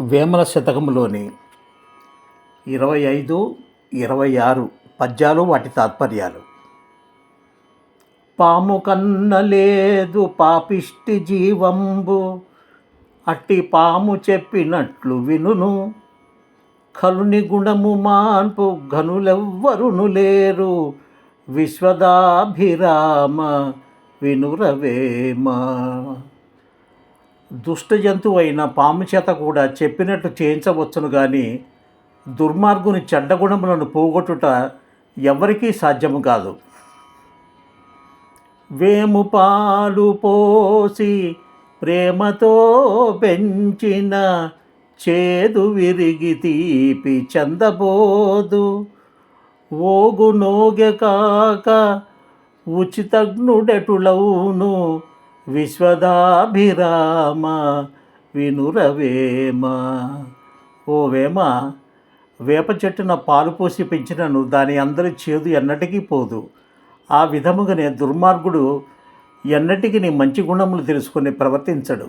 వేమన శతకంలోని ఇరవై ఐదు ఇరవై ఆరు పద్యాలు వాటి తాత్పర్యాలు. పాము కన్న లేదు పాపిష్టి జీవంబు అట్టి పాము చెప్పినట్లు వినును. కలుని గుణము మాన్పు ఘనులెవ్వరును లేరు. విశ్వదాభిరామ వినురవేమ. దుష్ట జంతువు అయిన పాము చేత కూడా చెప్పినట్టు చేయించవచ్చును కానీ దుర్మార్గుని చెడ్డగుణములను పోగొట్టుట ఎవరికీ సాధ్యము కాదు. వేము పాలు పోసి ప్రేమతో పెంచిన చేదు విరిగి తీపి చెందబోదు. ఓగు నోగె కాక ఉచితజ్ఞుడెటులవును విశ్వదాభిరామ వినురవేమ. ఓ వేమ వేప చెట్టున పాలు పోసి పెంచినను దాని అందరి చేదు ఎన్నటికీ పోదు. ఆ విధముగానే దుర్మార్గుడు ఎన్నటికీ నీ మంచి గుణములు తెలుసుకొని ప్రవర్తించడు.